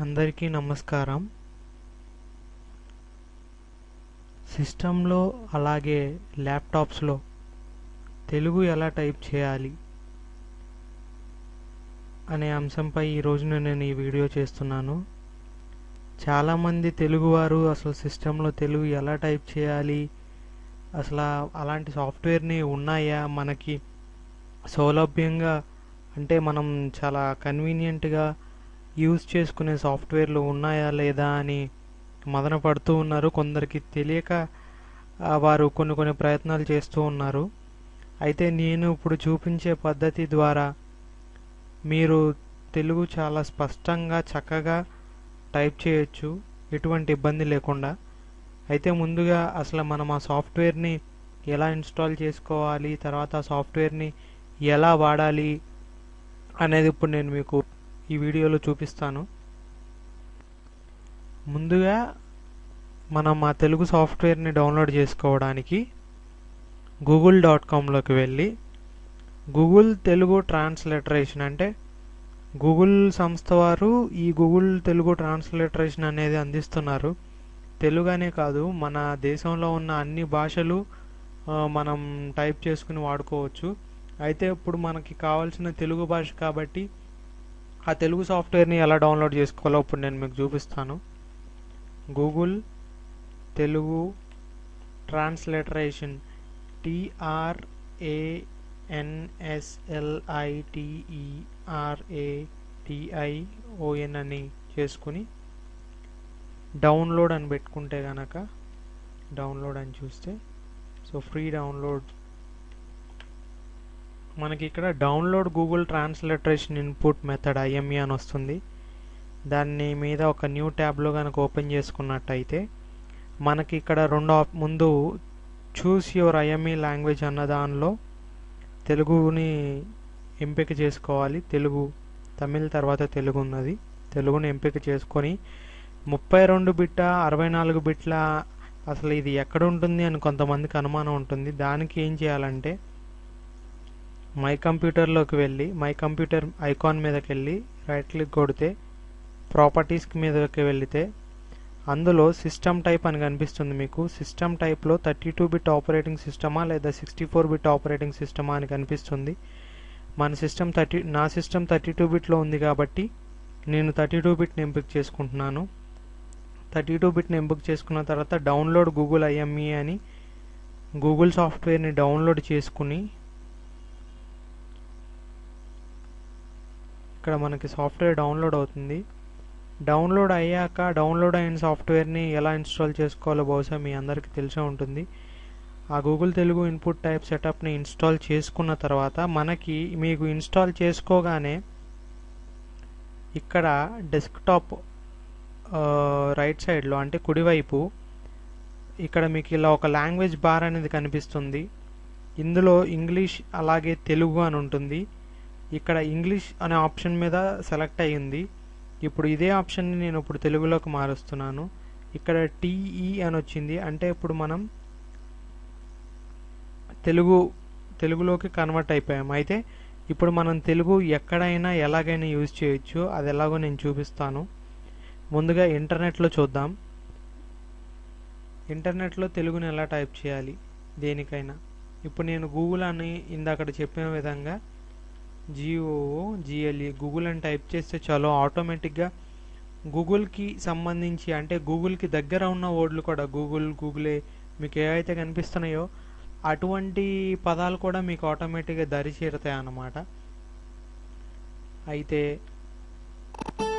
అందరికీ నమస్కారం. సిస్టంలో అలాగే ల్యాప్టాప్స్లో తెలుగు ఎలా టైప్ చేయాలి అనే అంశంపై ఈరోజు నేను ఈ వీడియో చేస్తున్నాను. చాలామంది తెలుగువారు అసలు సిస్టంలో తెలుగు ఎలా టైప్ చేయాలి అసలు అలాంటి సాఫ్ట్వేర్ని ఉన్నాయా మనకి? సౌలభ్యంగా అంటే మనం చాలా కన్వీనియంట్గా యూజ్ చేసుకునే సాఫ్ట్వేర్లు ఉన్నాయా లేదా అని మదన పడుతూ ఉన్నారు. కొందరికి తెలియక వారు కొన్ని కొన్ని ప్రయత్నాలు చేస్తూ ఉన్నారు. అయితే నేను ఇప్పుడు చూపించే పద్ధతి ద్వారా మీరు తెలుగు చాలా స్పష్టంగా చక్కగా టైప్ చేయొచ్చు. ఎటువంటి ఇబ్బంది లేకుండా. అయితే ముందుగా అసలు మనం ఆ సాఫ్ట్వేర్ని ఎలా ఇన్స్టాల్ చేసుకోవాలి తర్వాత ఆ సాఫ్ట్వేర్ని ఎలా వాడాలి అనేది ఇప్పుడు నేను మీకు ఈ వీడియోలో చూపిస్తాను. ముందుగా మనం ఆ తెలుగు సాఫ్ట్వేర్ని డౌన్లోడ్ చేసుకోవడానికి గూగుల్ డాట్ కామ్లోకి వెళ్ళి గూగుల్ తెలుగు ట్రాన్స్లిటరేషన్ అంటే గూగుల్ సంస్థ వారు ఈ గూగుల్ తెలుగు ట్రాన్స్లిటరేషన్ అనేది అందిస్తున్నారు. తెలుగు అనే కాదు మన దేశంలో ఉన్న అన్ని భాషలు మనం టైప్ చేసుకుని వాడుకోవచ్చు. అయితే ఇప్పుడు మనకి కావాల్సిన తెలుగు భాష కాబట్టి ఆ తెలుగు సాఫ్ట్వేర్ని ఎలా డౌన్లోడ్ చేసుకోవాలో ఇప్పుడు నేను మీకు చూపిస్తాను. గూగుల్ తెలుగు ట్రాన్స్లేటరేషన్ టిఆర్ఏఎన్ఎస్ఎల్ఐటిఈఆర్ఏటిఐఓఎన్ అని చేసుకుని డౌన్లోడ్ అని పెట్టుకుంటే కనుక డౌన్లోడ్ అని చూస్తే సో ఫ్రీ డౌన్లోడ్ మనకి ఇక్కడ download Google transliteration input method IME అని వస్తుంది. దాన్ని మీద ఒక న్యూ ట్యాబ్లో కనుక ఓపెన్ చేసుకున్నట్టయితే మనకి ఇక్కడ రెండు ముందు చూస్ యువర్ ఐఎంఈ లాంగ్వేజ్ అన్న దానిలో తెలుగుని ఎంపిక చేసుకోవాలి. తెలుగు తమిళ్ తర్వాత తెలుగు ఉన్నది. తెలుగుని ఎంపిక చేసుకొని ముప్పై రెండు బిట్ట అరవై నాలుగు బిట్ల అసలు ఇది ఎక్కడ ఉంటుంది అని కొంతమందికి అనుమానం ఉంటుంది. దానికి ఏం చేయాలంటే మై కంప్యూటర్లోకి వెళ్ళి మై కంప్యూటర్ ఐకాన్ మీదకి వెళ్ళి రైట్ క్లిక్ కొడితే ప్రాపర్టీస్ మీదకి వెళితే అందులో సిస్టమ్ టైప్ అని కనిపిస్తుంది మీకు. సిస్టమ్ టైప్లో థర్టీ టూ బిట్ ఆపరేటింగ్ సిస్టమా లేదా సిక్స్టీ ఫోర్ బిట్ ఆపరేటింగ్ సిస్టమా అని కనిపిస్తుంది. మన సిస్టమ్ థర్టీ నా సిస్టమ్ థర్టీ టూ బిట్లో ఉంది కాబట్టి నేను థర్టీ టూ బిట్ని ఎంపిక చేసుకుంటున్నాను. థర్టీ టూ బిట్ని ఎంపిక చేసుకున్న తర్వాత డౌన్లోడ్ గూగుల్ ఐఎంఈ అని గూగుల్ సాఫ్ట్వేర్ని డౌన్లోడ్ చేసుకుని ఇక్కడ మనకి సాఫ్ట్వేర్ డౌన్లోడ్ అవుతుంది. డౌన్లోడ్ అయ్యాక డౌన్లోడ్ అయిన సాఫ్ట్వేర్ని ఎలా ఇన్స్టాల్ చేసుకోవాలో బహుశా మీ అందరికీ తెలిసే ఉంటుంది. ఆ గూగుల్ తెలుగు ఇన్పుట్ టైప్ సెటప్ని ఇన్స్టాల్ చేసుకున్న తర్వాత మనకి మీకు ఇన్స్టాల్ చేసుకోగానే ఇక్కడ డెస్క్టాప్ రైట్ సైడ్లో అంటే కుడివైపు ఇక్కడ మీకు ఇలా ఒక లాంగ్వేజ్ బార్ అనేది కనిపిస్తుంది. ఇందులో ఇంగ్లీష్ అలాగే తెలుగు అని ఉంటుంది. ఇక్కడ ఇంగ్లీష్ అనే ఆప్షన్ మీద సెలెక్ట్ అయ్యింది. ఇప్పుడు ఇదే ఆప్షన్ని నేను ఇప్పుడు తెలుగులోకి మారుస్తున్నాను. ఇక్కడ టీఈ అని వచ్చింది. అంటే ఇప్పుడు మనం తెలుగు తెలుగులోకి కన్వర్ట్ అయిపోయాం అయితే ఇప్పుడు మనం తెలుగు ఎక్కడైనా ఎలాగైనా యూజ్ చేయొచ్చు. అది ఎలాగో నేను చూపిస్తాను. ముందుగా ఇంటర్నెట్లో చూద్దాం. ఇంటర్నెట్లో తెలుగుని ఎలా టైప్ చేయాలి? దేనికైనా. ఇప్పుడు నేను గూగుల్ అని ఇందాక చెప్పిన విధంగా G O O G L E Google అని టైప్ చేస్తే చాలు ఆటోమేటిక్గా గూగుల్కి సంబంధించి అంటే గూగుల్కి దగ్గర ఉన్న వర్డ్లు కూడా గూగుల్ గూగులే మీకు ఏవైతే కనిపిస్తున్నాయో అటువంటి పదాలు కూడా మీకు ఆటోమేటిక్గా దరి చేరుతాయి అన్నమాట. అయితే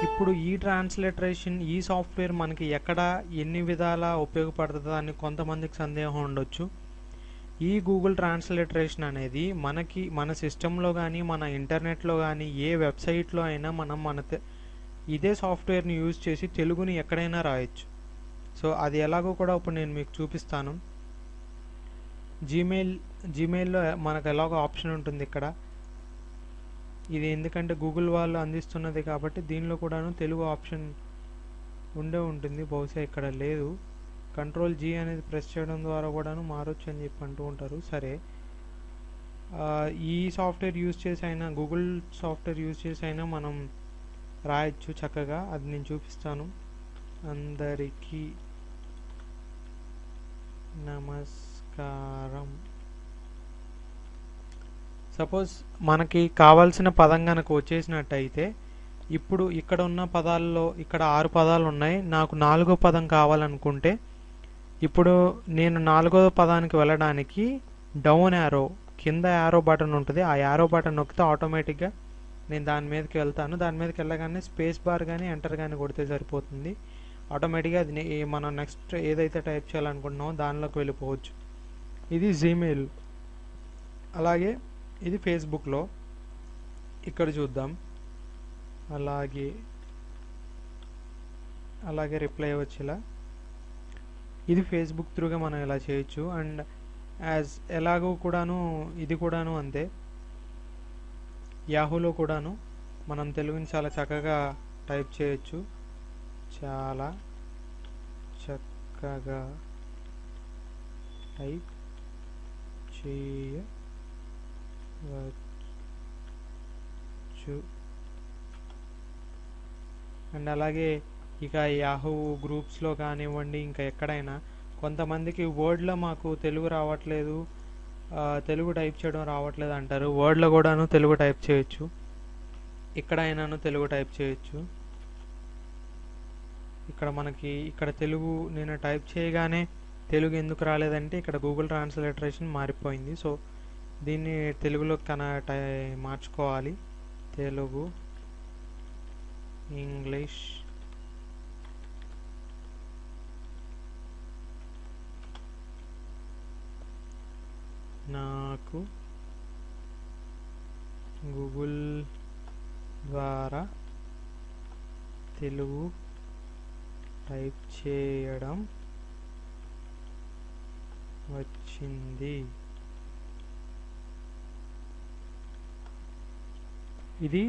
ఇప్పుడు ఈ ట్రాన్స్లేటరేషన్ ఈ సాఫ్ట్వేర్ మనకి ఎక్కడ ఎన్ని విధాల ఉపయోగపడుతుందో అని కొంతమందికి సందేహం ఉండొచ్చు. ఈ గూగుల్ ట్రాన్స్లేటరేషన్ అనేది మనకి మన సిస్టంలో కానీ మన ఇంటర్నెట్లో కానీ ఏ వెబ్సైట్లో అయినా మనం మన ఇదే సాఫ్ట్వేర్ని యూజ్ చేసి తెలుగుని ఎక్కడైనా రాయొచ్చు. సో అది ఎలాగో కూడా ఇప్పుడు నేను మీకు చూపిస్తాను. జీమెయిల్ జీమెయిల్లో మనకు ఎలాగో ఆప్షన్ ఉంటుంది ఇక్కడ. ఇది ఎందుకంటే గూగుల్ వాళ్ళు అందిస్తున్నది కాబట్టి దీనిలో కూడాను తెలుగు ఆప్షన్ ఉండే ఉంటుంది. బహుశా ఇక్కడ లేదు. కంట్రోల్ జీ అనేది ప్రెస్ చేయడం ద్వారా కూడాను మారొచ్చు అని చెప్పి అంటూ ఉంటారు. సరే. ఈ సాఫ్ట్వేర్ యూజ్ చేసి అయినా గూగుల్ సాఫ్ట్వేర్ యూజ్ చేసి అయినా మనం రాయొచ్చు చక్కగా. అది నేను చూపిస్తాను. అందరికీ నమస్కారం. సపోజ్ మనకి కావాల్సిన పదం కనుక వచ్చేసినట్టయితే ఇప్పుడు ఇక్కడ ఉన్న పదాల్లో ఇక్కడ ఆరు పదాలు ఉన్నాయి నాకు నాలుగో పదం కావాలనుకుంటే ఇప్పుడు నేను నాలుగో పదానికి వెళ్ళడానికి డౌన్ యారో కింద యారో బటన్ ఉంటుంది. ఆ యారో బటన్ నొక్కితే ఆటోమేటిక్గా నేను దాని మీదకి వెళ్తాను. దాని మీదకి వెళ్ళగానే స్పేస్ బార్ కానీ ఎంటర్ కానీ కొడితే సరిపోతుంది. ఆటోమేటిక్గా అది మనం నెక్స్ట్ ఏదైతే టైప్ చేయాలనుకుంటున్నామో దానిలోకి వెళ్ళిపోవచ్చు. ఇది జీమెయిల్ అలాగే ఇది ఫేస్బుక్లో ఇక్కడ చూద్దాం. అలాగే అలాగే రిప్లై వచ్చేలా. ఇది ఫేస్బుక్ త్రూగా మనం ఇలా చేయొచ్చు. అండ్ యాజ్ ఎలాగో కూడాను ఇది కూడాను అంతే. యాహూలో కూడాను మనం తెలుగుని చాలా చక్కగా టైప్ చేయొచ్చు. చాలా చక్కగా టైప్ చేయవచ్చు. అండ్ అలాగే ఇక యాహూ గ్రూప్స్లో కానివ్వండి ఇంకా ఎక్కడైనా కొంతమందికి వర్డ్లో మాకు తెలుగు రావట్లేదు తెలుగు టైప్ చేయడం రావట్లేదు అంటారు. వర్డ్లో కూడాను తెలుగు టైప్ చేయొచ్చు. అయినాను తెలుగు టైప్ చేయొచ్చు. ఇక్కడ మనకి ఇక్కడ తెలుగు నేను టైప్ చేయగానే తెలుగు ఎందుకు రాలేదంటే ఇక్కడ గూగుల్ ట్రాన్స్లేటరేషన్ మారిపోయింది. సో దీన్ని తెలుగులో కన టై మార్చుకోవాలి. తెలుగు ఇంగ్లీష్. నాకు గూగుల్ ద్వారా తెలుగు టైప్ చేయడం వచ్చింది. ఇది